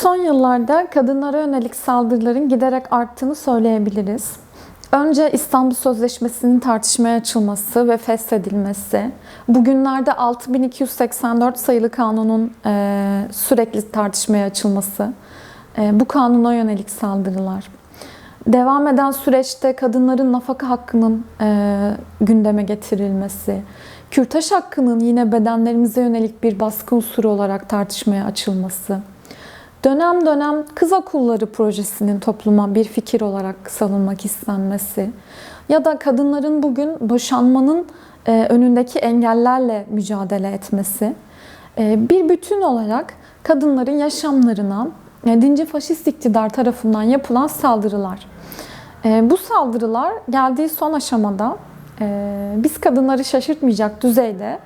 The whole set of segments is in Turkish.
Son yıllarda kadınlara yönelik saldırıların giderek arttığını söyleyebiliriz. Önce İstanbul Sözleşmesi'nin tartışmaya açılması ve feshedilmesi, bugünlerde 6284 sayılı kanunun e, sürekli tartışmaya açılması, e, bu kanuna yönelik saldırılar. Devam eden süreçte kadınların nafaka hakkının e, gündeme getirilmesi, kürtaj hakkının yine bedenlerimize yönelik bir baskı unsuru olarak tartışmaya açılması, Dönem dönem kız okulları projesinin topluma bir fikir olarak salınmak istenmesi ya da kadınların bugün boşanmanın e, önündeki engellerle mücadele etmesi e, bir bütün olarak kadınların yaşamlarına e, dinci faşist iktidar tarafından yapılan saldırılar. Bu saldırılar geldiği son aşamada biz kadınları şaşırtmayacak düzeyde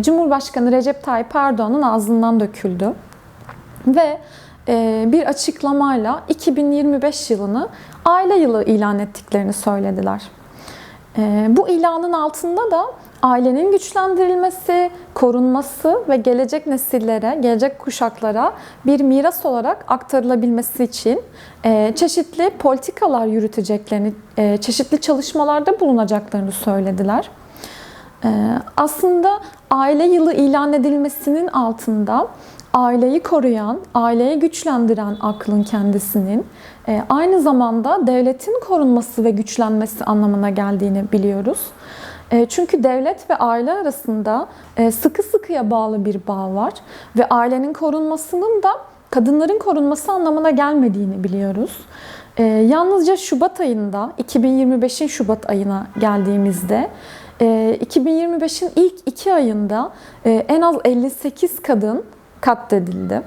Cumhurbaşkanı Recep Tayyip Erdoğan'ın ağzından döküldü. Ve e, bir açıklamayla 2025 yılını aile yılı ilan ettiklerini söylediler. E, bu ilanın altında da ailenin güçlendirilmesi, korunması ve gelecek nesillere, gelecek kuşaklara bir miras olarak aktarılabilmesi için e, çeşitli politikalar yürüteceklerini, çeşitli çalışmalarda bulunacaklarını söylediler. Aslında aile yılı ilan edilmesinin altında aileyi koruyan, aileyi güçlendiren aklın kendisinin e, aynı zamanda devletin korunması ve güçlenmesi anlamına geldiğini biliyoruz. E, çünkü devlet ve aile arasında e, sıkı sıkıya bağlı bir bağ var ve ailenin korunmasının da kadınların korunması anlamına gelmediğini biliyoruz. Yalnızca Şubat ayında, 2025'in Şubat ayına geldiğimizde 2025'in ilk iki ayında en az 58 kadın katledildi.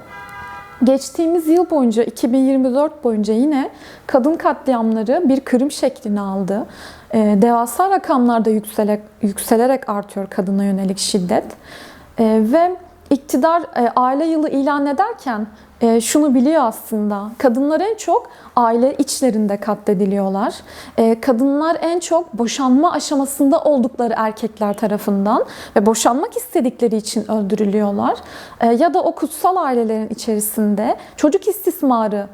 Geçtiğimiz yıl boyunca 2024 boyunca yine kadın katliamları bir kırım şeklini aldı. Ee, devasa rakamlarda yükselerek, yükselerek artıyor kadına yönelik şiddet. Ee, ve iktidar e, aile yılı ilan ederken e, şunu biliyor aslında. Kadınlar en çok aile içlerinde katlediliyorlar. E, kadınlar en çok boşanma aşamasında oldukları erkekler tarafından ve boşanmak istedikleri için öldürülüyorlar. E, ya da o kutsal ailelerin içerisinde çocuk istismarı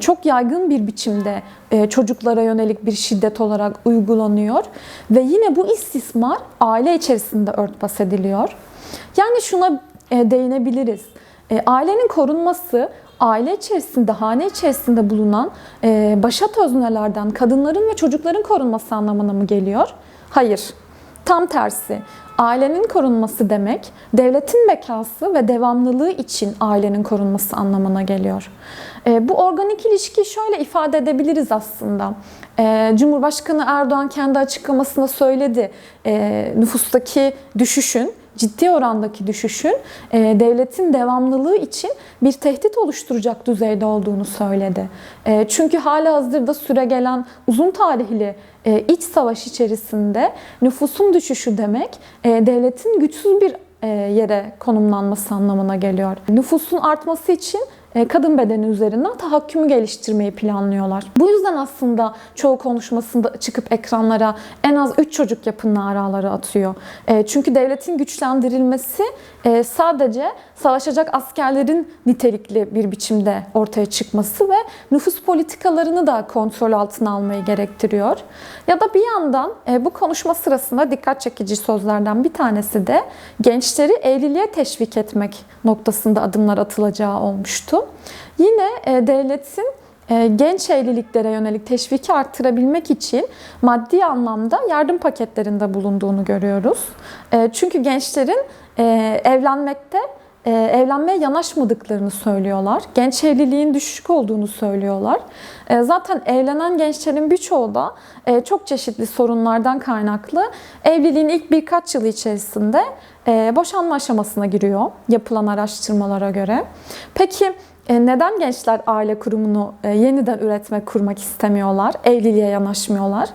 çok yaygın bir biçimde çocuklara yönelik bir şiddet olarak uygulanıyor ve yine bu istismar aile içerisinde örtbas ediliyor. Yani şuna değinebiliriz. E, ailenin korunması aile içerisinde, hane içerisinde bulunan e, başat öznelerden kadınların ve çocukların korunması anlamına mı geliyor? Hayır. Tam tersi. Ailenin korunması demek, devletin bekası ve devamlılığı için ailenin korunması anlamına geliyor. E, bu organik ilişkiyi şöyle ifade edebiliriz aslında. E, Cumhurbaşkanı Erdoğan kendi açıklamasında söyledi. E, nüfustaki düşüşün ciddi orandaki düşüşün e, devletin devamlılığı için bir tehdit oluşturacak düzeyde olduğunu söyledi. E, çünkü hala hazırda süre gelen uzun tarihli e, iç savaş içerisinde nüfusun düşüşü demek devletin güçsüz bir yere konumlanması anlamına geliyor. Nüfusun artması için e, kadın bedeni üzerinden tahakkümü geliştirmeyi planlıyorlar. Bu yüzden aslında çoğu konuşmasında çıkıp ekranlara en az 3 çocuk yapın naraları atıyor. E, çünkü devletin güçlendirilmesi e, sadece savaşacak askerlerin nitelikli bir biçimde ortaya çıkması ve nüfus politikalarını da kontrol altına almayı gerektiriyor. Ya da bir yandan bu konuşma sırasında dikkat çekici sözlerden bir tanesi de gençleri evliliğe teşvik etmek noktasında adımlar atılacağı olmuştu. Yine e, devletin e, genç evliliklere yönelik teşviki arttırabilmek için maddi anlamda yardım paketlerinde bulunduğunu görüyoruz. E, çünkü gençlerin evlenmekte evlenmeye yanaşmadıklarını söylüyorlar. Genç evliliğin düşük olduğunu söylüyorlar. Zaten evlenen gençlerin birçoğu da çok çeşitli sorunlardan kaynaklı evliliğin ilk birkaç yılı içerisinde boşanma aşamasına giriyor yapılan araştırmalara göre. Peki neden gençler aile kurumunu e, yeniden üretmek, kurmak istemiyorlar, evliliğe yanaşmıyorlar?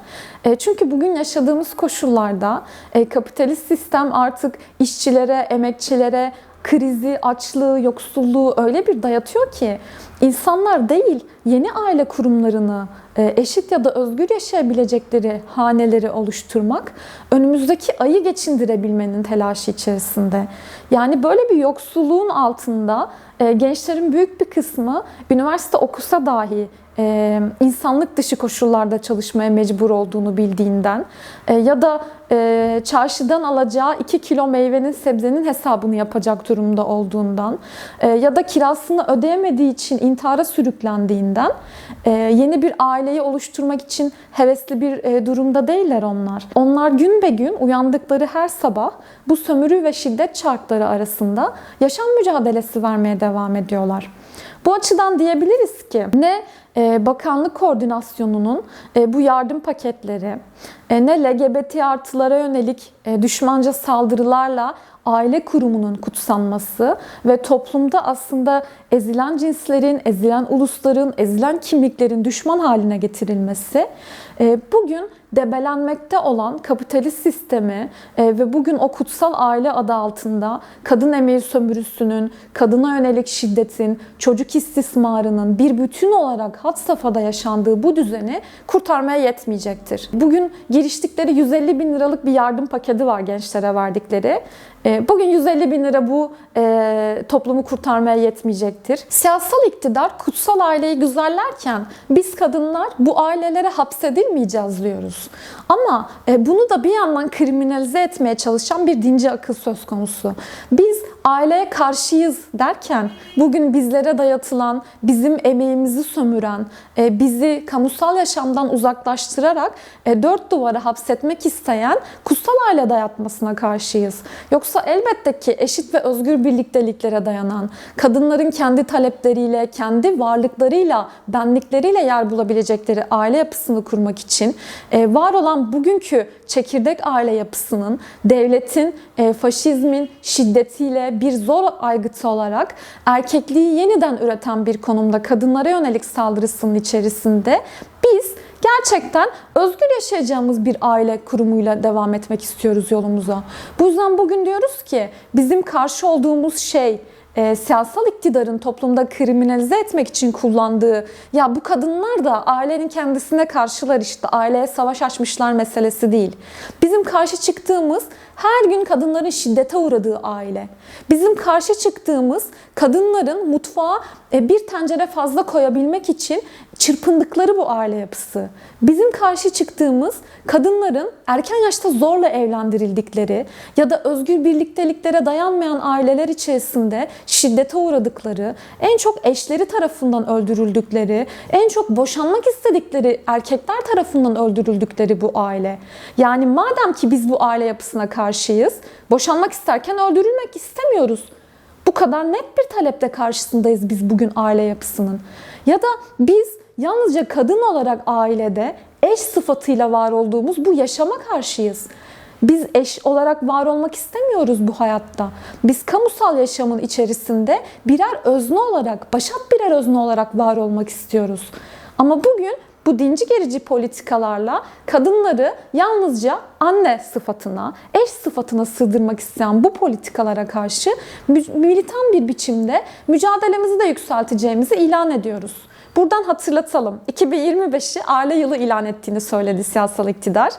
E, çünkü bugün yaşadığımız koşullarda kapitalist sistem artık işçilere, emekçilere krizi, açlığı, yoksulluğu öyle bir dayatıyor ki insanlar değil yeni aile kurumlarını eşit ya da özgür yaşayabilecekleri haneleri oluşturmak önümüzdeki ayı geçindirebilmenin telaşı içerisinde. Yani böyle bir yoksulluğun altında e, gençlerin büyük bir kısmı üniversite okusa dahi e, insanlık dışı koşullarda çalışmaya mecbur olduğunu bildiğinden e, ya da e, çarşıdan alacağı 2 kilo meyvenin sebzenin hesabını yapacak durumda olduğundan e, ya da kirasını ödeyemediği için intihara sürüklendiğinden e, yeni bir aileyi oluşturmak için hevesli bir e, durumda değiller onlar. Onlar gün be gün uyandıkları her sabah bu sömürü ve şiddet çarkları arasında yaşam mücadelesi vermeye devam ediyorlar. Bu açıdan diyebiliriz ki ne e, bakanlık koordinasyonunun e, bu yardım paketleri e, ne LGBT artılara yönelik düşmanca saldırılarla aile kurumunun kutsanması ve toplumda aslında ezilen cinslerin, ezilen ulusların, ezilen kimliklerin düşman haline getirilmesi. Bugün debelenmekte olan kapitalist sistemi e, ve bugün o kutsal aile adı altında kadın emeği sömürüsünün, kadına yönelik şiddetin, çocuk istismarının bir bütün olarak had safhada yaşandığı bu düzeni kurtarmaya yetmeyecektir. Bugün giriştikleri 150 bin liralık bir yardım paketi var gençlere verdikleri. E, bugün 150 bin lira bu e, toplumu kurtarmaya yetmeyecektir. Siyasal iktidar kutsal aileyi güzellerken biz kadınlar bu ailelere hapsedilmeyeceğiz diyoruz. Ama e, bunu da bir yandan kriminalize etmeye çalışan bir dinci akıl söz konusu. Biz aileye karşıyız derken bugün bizlere dayatılan, bizim emeğimizi sömüren, e, bizi kamusal yaşamdan uzaklaştırarak e, dört duvara hapsetmek isteyen kutsal aile dayatmasına karşıyız. Yoksa elbette ki eşit ve özgür birlikteliklere dayanan, kadınların kendi talepleriyle, kendi varlıklarıyla, benlikleriyle yer bulabilecekleri aile yapısını kurmak için e, var olan bugünkü çekirdek aile yapısının devletin, e, faşizmin şiddetiyle bir zor aygıtı olarak erkekliği yeniden üreten bir konumda kadınlara yönelik saldırısının içerisinde biz gerçekten özgür yaşayacağımız bir aile kurumuyla devam etmek istiyoruz yolumuza. Bu yüzden bugün diyoruz ki bizim karşı olduğumuz şey e, siyasal iktidarın toplumda kriminalize etmek için kullandığı ya bu kadınlar da ailenin kendisine karşılar işte aileye savaş açmışlar meselesi değil. Bizim karşı çıktığımız her gün kadınların şiddete uğradığı aile. Bizim karşı çıktığımız kadınların mutfağa e, bir tencere fazla koyabilmek için çırpındıkları bu aile yapısı. Bizim karşı çıktığımız kadınların erken yaşta zorla evlendirildikleri ya da özgür birlikteliklere dayanmayan aileler içerisinde şiddete uğradıkları, en çok eşleri tarafından öldürüldükleri, en çok boşanmak istedikleri erkekler tarafından öldürüldükleri bu aile. Yani madem ki biz bu aile yapısına karşıyız, boşanmak isterken öldürülmek istemiyoruz. Bu kadar net bir talepte karşısındayız biz bugün aile yapısının. Ya da biz yalnızca kadın olarak ailede eş sıfatıyla var olduğumuz bu yaşama karşıyız. Biz eş olarak var olmak istemiyoruz bu hayatta. Biz kamusal yaşamın içerisinde birer özne olarak, başat birer özne olarak var olmak istiyoruz. Ama bugün bu dinci gerici politikalarla kadınları yalnızca anne sıfatına, eş sıfatına sığdırmak isteyen bu politikalara karşı militan bir biçimde mücadelemizi de yükselteceğimizi ilan ediyoruz. Buradan hatırlatalım. 2025'i aile yılı ilan ettiğini söyledi siyasal iktidar.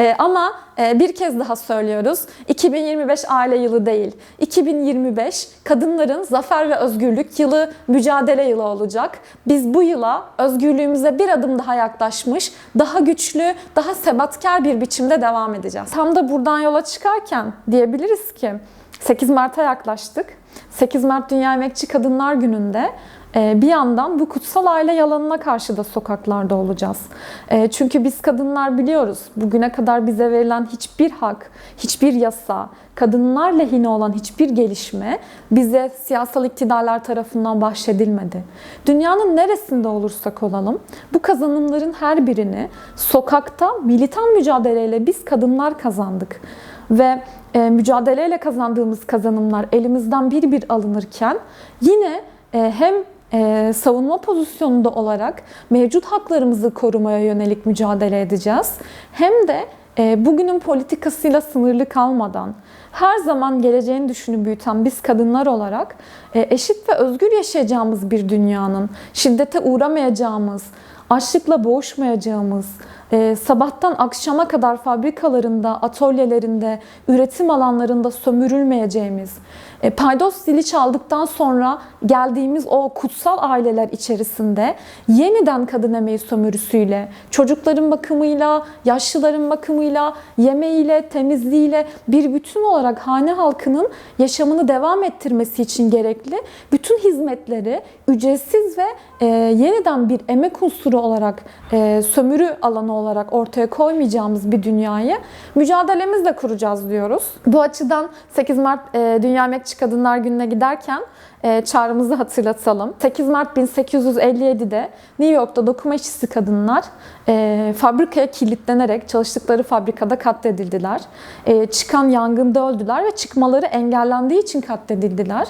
Ee, ama e, bir kez daha söylüyoruz. 2025 aile yılı değil. 2025 kadınların zafer ve özgürlük yılı, mücadele yılı olacak. Biz bu yıla özgürlüğümüze bir adım daha yaklaşmış, daha güçlü, daha sebatkar bir biçimde devam edeceğiz. Tam da buradan yola çıkarken diyebiliriz ki 8 Mart'a yaklaştık. 8 Mart Dünya Emekçi Kadınlar Günü'nde bir yandan bu kutsal aile yalanına karşı da sokaklarda olacağız. Çünkü biz kadınlar biliyoruz bugüne kadar bize verilen hiçbir hak, hiçbir yasa, kadınlar lehine olan hiçbir gelişme bize siyasal iktidarlar tarafından bahşedilmedi. Dünyanın neresinde olursak olalım bu kazanımların her birini sokakta militan mücadeleyle biz kadınlar kazandık. Ve e, mücadeleyle kazandığımız kazanımlar elimizden bir bir alınırken yine e, hem savunma pozisyonunda olarak mevcut haklarımızı korumaya yönelik mücadele edeceğiz. Hem de e, bugünün politikasıyla sınırlı kalmadan her zaman geleceğini düşünüp büyüten biz kadınlar olarak e, eşit ve özgür yaşayacağımız bir dünyanın, şiddete uğramayacağımız, açlıkla boğuşmayacağımız, e, sabahtan akşama kadar fabrikalarında, atölyelerinde, üretim alanlarında sömürülmeyeceğimiz, E, paydos zili çaldıktan sonra geldiğimiz o kutsal aileler içerisinde yeniden kadın emeği sömürüsüyle, çocukların bakımıyla, yaşlıların bakımıyla, yemeğiyle, temizliğiyle bir bütün olarak hane halkının yaşamını devam ettirmesi için gerekli bütün hizmetleri ücretsiz ve e, yeniden bir emek unsuru olarak e, sömürü alanı olarak ortaya koymayacağımız bir dünyayı mücadelemizle kuracağız diyoruz. Bu açıdan 8 Mart e, Dünya Emekçi Kadınlar Günü'ne giderken e, çağrımızı hatırlatalım. 8 Mart 1857'de New York'ta dokuma işçisi kadınlar e, fabrikaya kilitlenerek çalıştıkları fabrikada katledildiler. E, çıkan yangında öldüler ve çıkmaları engellendiği için katledildiler.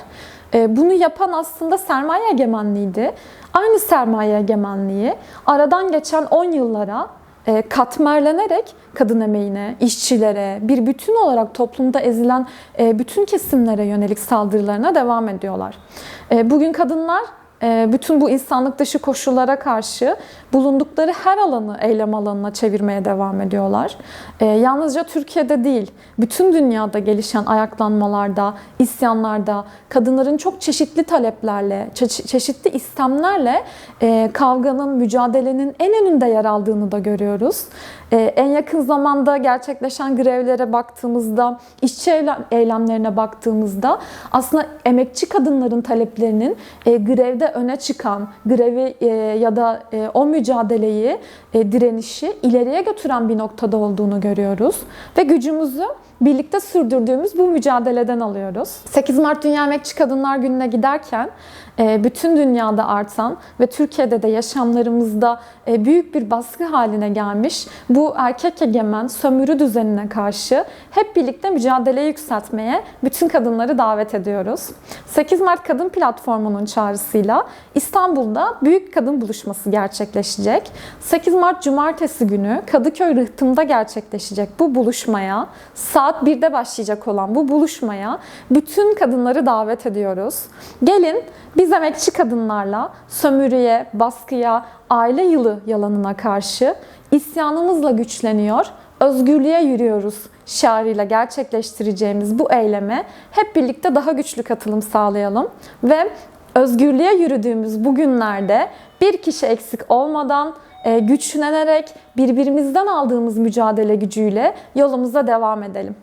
E, bunu yapan aslında sermaye egemenliğiydi. Aynı sermaye egemenliği aradan geçen 10 yıllara katmerlenerek kadın emeğine, işçilere, bir bütün olarak toplumda ezilen e, bütün kesimlere yönelik saldırılarına devam ediyorlar. E, Bugün kadınlar e, bütün bu insanlık dışı koşullara karşı bulundukları her alanı eylem alanına çevirmeye devam ediyorlar. E, Yalnızca Türkiye'de değil, bütün dünyada gelişen ayaklanmalarda, isyanlarda, kadınların çok çeşitli taleplerle, çe- çeşitli istemlerle e, kavganın, mücadelenin en önünde yer aldığını da görüyoruz. E, En yakın zamanda gerçekleşen grevlere baktığımızda, işçi eylem- eylemlerine baktığımızda aslında emekçi kadınların taleplerinin e, grevde öne çıkan, grevi e, ya da e, o mücadeleyi, direnişi ileriye götüren bir noktada olduğunu görüyoruz. Ve gücümüzü birlikte sürdürdüğümüz bu mücadeleden alıyoruz. 8 Mart Dünya Emekçi Kadınlar Günü'ne giderken e, bütün dünyada artan ve Türkiye'de de yaşamlarımızda e, büyük bir baskı haline gelmiş bu erkek egemen sömürü düzenine karşı hep birlikte mücadeleyi yükseltmeye bütün kadınları davet ediyoruz. 8 Mart Kadın Platformu'nun çağrısıyla İstanbul'da Büyük Kadın Buluşması gerçekleşecek. 8 Mart Cumartesi günü Kadıköy Rıhtım'da gerçekleşecek bu buluşmaya, saat 1'de başlayacak olan bu buluşmaya bütün kadınları davet ediyoruz. Gelin biz emekçi kadınlarla sömürüye, baskıya, aile yılı yalanına karşı isyanımızla güçleniyor, özgürlüğe yürüyoruz şiarıyla gerçekleştireceğimiz bu eyleme hep birlikte daha güçlü katılım sağlayalım ve özgürlüğe yürüdüğümüz bu günlerde bir kişi eksik olmadan e, güçlenerek birbirimizden aldığımız mücadele gücüyle yolumuza devam edelim.